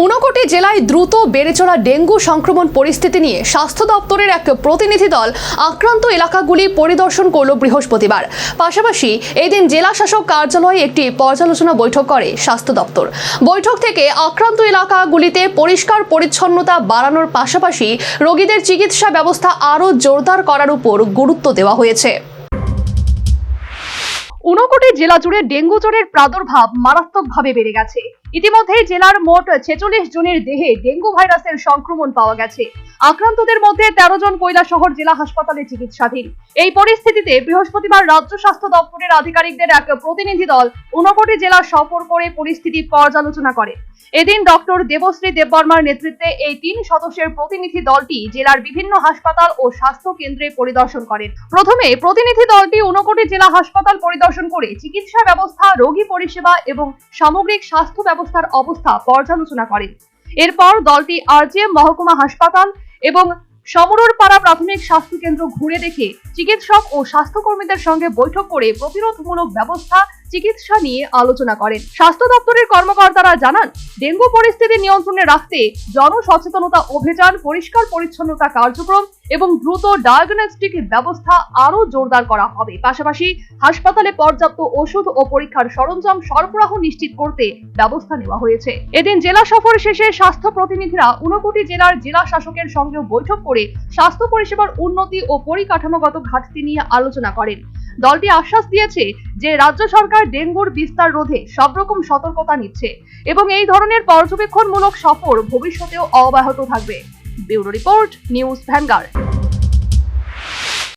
ঊনকোটি জেলায় দ্রুত বেড়ে চলা ডেঙ্গু সংক্রমণ পরিস্থিতি নিয়ে স্বাস্থ্য দপ্তরের এক প্রতিনিধি দল আক্রান্ত এলাকাগুলি পরিদর্শন করল বৃহস্পতিবার। পাশাপাশি এদিন দিন জেলা শাসক কার্যালয়ে একটি পর্যালোচনা বৈঠক করে স্বাস্থ্য দপ্তর। বৈঠক থেকে আক্রান্ত এলাকাগুলিতে পরিষ্কার পরিচ্ছন্নতা বাড়ানোর পাশাপাশি রোগীদের চিকিৎসা ব্যবস্থা আরও জোরদার করার উপর গুরুত্ব দেওয়া হয়েছে। ঊনকোটি জেলা জুড়ে ডেঙ্গু জ্বরের প্রাদুর্ভাব মারাত্মকভাবে বেড়ে গেছে। ইতিমধ্যেই জেলার মোট ছেচল্লিশ জনের দেহে ডেঙ্গু ভাইরাসের সংক্রমণ পাওয়া গেছে। আক্রান্তদের মধ্যে তেরো জন কৈলাসহর জেলা হাসপাতালে চিকিৎসাধীন। এই পরিস্থিতিতে বৃহস্পতিবার রাজ্য স্বাস্থ্য দপ্তরের আধিকারিকদের এক প্রতিনিধি দল ঊনকোটি জেলা সফর করে পরিস্থিতি পর্যালোচনা করে। এদিন ডক্টর দেবশ্রী দেববর্মার নেতৃত্বে এই তিন সদস্যের প্রতিনিধি দলটি জেলার বিভিন্ন হাসপাতাল ও স্বাস্থ্য কেন্দ্রে পরিদর্শন করেন প্রথমে প্রতিনিধি দলটি ঊনকোটি জেলা হাসপাতাল পরিদর্শন করে চিকিৎসা ব্যবস্থা, রোগী পরিষেবা এবং সামগ্রিক স্বাস্থ্য ব্যবস্থার অবস্থা পর্যালোচনা করেন। এরপর দলটি আরজিএম মহকুমা হাসপাতাল এবং সমরোর পাড়া প্রাথমিক স্বাস্থ্য কেন্দ্র ঘুরে দেখে চিকিৎসক ও স্বাস্থ্যকর্মীদের সঙ্গে বৈঠক করে প্রতিরোধমূলক ব্যবস্থা চিকিৎসা নিয়ে আলোচনা করেন। স্বাস্থ্য দপ্তরের কর্মকর্তারা জানান, ডেঙ্গু পরিস্থিতি নিয়ন্ত্রণে রাখতে জনসচেতনতা অভিযান, পরিষ্কার পরিচ্ছন্নতা কার্যক্রম এবং দ্রুত ডায়াগনস্টিক ব্যবস্থা আরও জোরদার করা হবে। পাশাপাশি হাসপাতালে পর্যাপ্ত ওষুধ ও পরীক্ষার সরঞ্জাম সরবরাহ নিশ্চিত করতে ব্যবস্থা নেওয়া হয়েছে। এদিন জেলা সফর শেষে স্বাস্থ্য প্রতিনিধিরা ঊনকোটি জেলার জেলা শাসকের সঙ্গে বৈঠক করে স্বাস্থ্য পরিষেবার উন্নতি ও পরিকাঠামোগত ঘাটতি নিয়ে আলোচনা করেন। দলটি আশ্বাস দিয়েছে যে রাজ্য সরকার ডেঙ্গুর বিস্তার রোধে সব রকম সতর্কতা নিচ্ছে এবং এই ধরনের পর্যবেক্ষণমূলক সফর ভবিষ্যতেও অব্যাহত থাকবে। Bureau report, news Vanguard.